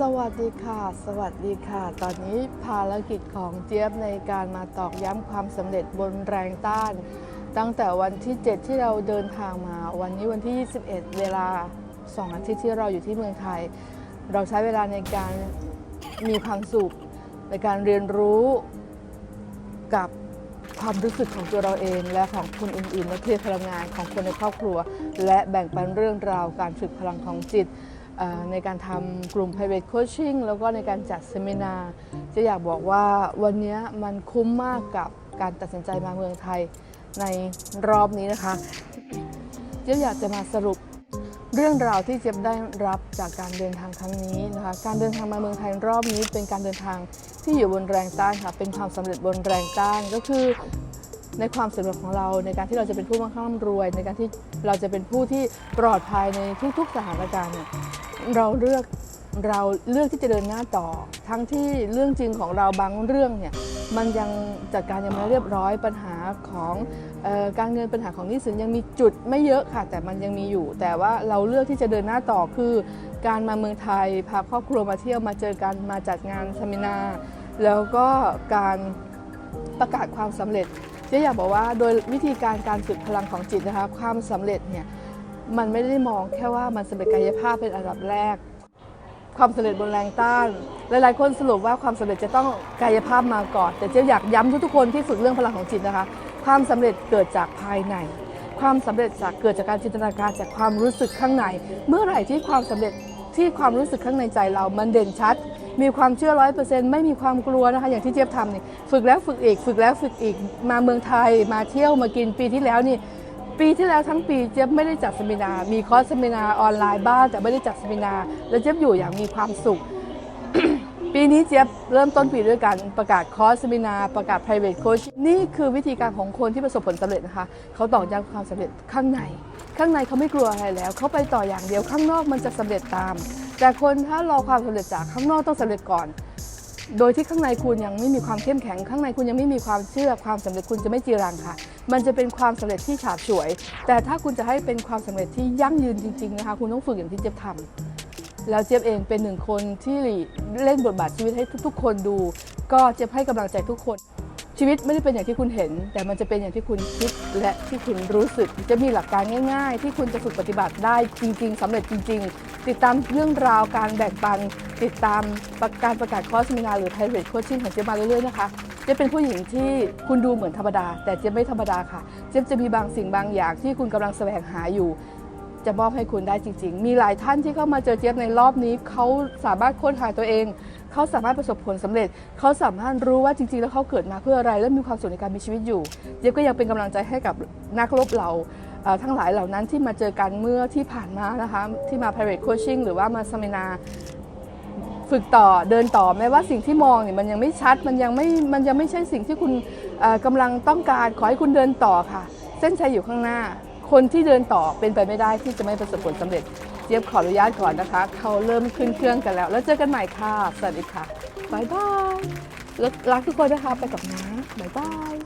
สวัสดีค่ะ สวัสดีค่ะ ตอนนี้ภารกิจของเจี๊ยบในการมาตอกย้ำความสำเร็จบนแรงต้าน ตั้งแต่วันที่ 7 ที่เราเดินทางมา วันนี้วันที่ 21 เวลา 2 อาทิตย์ที่เราอยู่ที่เมืองไทย เราใช้เวลาในการมีความสุข ในการเรียนรู้กับความรู้สึกของตัวเราเอง และของคนอื่นๆและเคลียร์พลังงานของคนในครอบครัว และแบ่งปันเรื่องราวการฝึกพลังของจิต ในการทำกลุ่ม private coaching แล้วก็ในการจัดเซมินาจะอยากบอกว่าวันนี้มันคุ้มมากกับการตัดสินใจมาเมืองไทยในรอบนี้นะคะเจ๊อยากจะมาสรุปเรื่องราวที่เจ๊ยบได้รับจากการเดินทางครั้งนี้นะคะ การเดินทางมาเมืองไทยรอบนี้ เป็นการเดินทางที่อยู่บนแรงต้านค่ะ เป็นความสำเร็จบนแรงต้านก็คือในความสำเร็จของเราในการที่เราจะเป็นผู้มั่งคั่งร่ำรวย ในการที่เราจะเป็นผู้ที่ปลอดภัยในทุกๆสถานการณ์เนี่ย เราเลือกเราเลือกที่จะเดินหน้าต่อ ทั้งที่เรื่องจริงของเราบางเรื่องเนี่ยมันยังจัดการยังไม่เรียบร้อยปัญหาของออการเงินปัญหาของนี้สินยังมีจุดไม่เยอะค่ะ แต่มันยังมีอยู่ แต่ว่าเราเลือกที่จะเดินหน้าต่อคือ การมาเมืองไทยพาครอบครัวมาเที่ยวมาเจอกันมาจัดงานเซมินา แล้วก็การประกาศความสำเร็จเจ๊อยากบอกว่าโดยวิธีการการฝึกพลังของจิตนะคะความสำเร็จเนี่ย มันไม่ได้มองแค่ว่ามันสำเร็จกายภาพเป็นอันดับแรก ความสำเร็จบนแรงต้าน หลายๆ คนสรุปว่าความสำเร็จจะต้องกายภาพมาก่อน แต่เจ๊อยากย้ำทุกๆคนที่ฝึกเรื่องพลังของจิตนะคะ ความสำเร็จเกิดจากภายใน ความสำเร็จจากเกิดจากการจินตนาการจากความรู้สึกข้างใน เมื่อไหร่ที่ความสำเร็จที่ความรู้สึกข้างในใจเรามันเด่นชัด มีความเชื่อร้อยเปอร์เซ็นต์ไม่มีความกลัวนะคะ อย่างที่เจี๊ยบทำนี่ฝึกแล้วฝึกอีก ฝึกแล้วฝึกอีก มาเมืองไทย มาเที่ยวมากินปีที่แล้วนี่ ปีที่แล้วทั้งปีเจี๊ยบไม่ได้จัดเซมินา มีคอร์สเซมินาออนไลน์บ้างแต่ไม่ได้จัดเซมินา แล้วเจี๊ยบอยู่อย่างมีความสุข ปีนี้เจี๊ยบเริ่มต้นปีด้วยการประกาศคอร์สเซมินาประกาศ private coaching นี่คือวิธีการของคนที่ประสบผลสำเร็จนะคะ เขาตอกย้ำความสำเร็จข้างใน ข้างในเขาไม่กลัวอะไรแล้ว เขาไปต่ออย่างเดียวข้างนอกมันจะสำเร็จตาม แต่คนถ้ารอความสำเร็จจากข้างนอกต้องสำเร็จก่อนโดยที่ข้างในคุณยังไม่มีความเข้มแข็ง ข้างในคุณยังไม่มีความเชื่อความสำเร็จคุณจะไม่จีรังค่ะ มันจะเป็นความสำเร็จที่ฉาบฉวย แต่ถ้าคุณจะให้เป็นความสำเร็จที่ยั่งยืนจริงๆนะคะคุณต้องฝึกอย่างที่เจี๊ยบทำแล้วเจี๊ยบเองเป็นหนึ่งคนที่เล่นบทบาทชีวิตให้ทุก ๆ คนดู ก็เจี๊ยบให้กำลังใจทุกคน ชีวิตไม่ได้เป็นอย่างที่คุณเห็น แต่มันจะเป็นอย่างที่คุณคิดและที่คุณรู้สึกจะมีหลักการง่าย ๆ ที่คุณจะฝึกปฏิบัติได้จริง ๆสำเร็จจริง ๆ ติดตามเรื่องราวการแบ่งปัน ติดตามการประกาศคอร์สเซมินาหรือ private coaching ของเจี๊ยบมาเรื่อยๆนะคะ เจ๊บเป็นผู้หญิงที่คุณดูเหมือนธรรมดา แต่เจ๊ยบไม่ธรรมดาค่ะ เจ๊ยบจะมีบางสิ่งบางอย่างที่คุณกำลังแสวงหาอยู่ จะมอบให้คุณได้จริง ๆ มีหลายท่านที่เข้ามาเจอเจี๊ยบในรอบนี้เขาสามารถค้นหาตัวเองเขาสามารถประสบผลสำเร็จ เขาสามารถรู้ว่าจริง ๆ แล้วเขาเกิดมาเพื่ออะไร และมีความสุขในการมีชีวิตอยู่ เจี๊ยบก็ยังเป็นกำลังใจให้กับนักรบเราเอ่อทั้งหลายเหล่านั้นที่มาเจอกันเมื่อที่ผ่านมานะคะที่มา private coaching หรือว่ามาเซมินา ฝึกต่อเดินต่อแม้ว่าสิ่งที่มองเนี่ยมันยังไม่ชัดมันยังไม่มันยังไม่ใช่สิ่งที่คุณเอ่อกำลังต้องการขอให้คุณเดินต่อค่ะ เส้นชัยอยู่ข้างหน้า คนที่เดินต่อเป็นไปไม่ได้ที่จะไม่ประสบผลสำเร็จเจี๊ยบขออนุญาตก่อนนะคะ เขาเริ่มขึ้นเครื่องกันแล้ว แล้วเจอกันใหม่ค่ะ สวัสดีค่ะบายบายรักทุกคนนะคะไปกับน้าบายบาย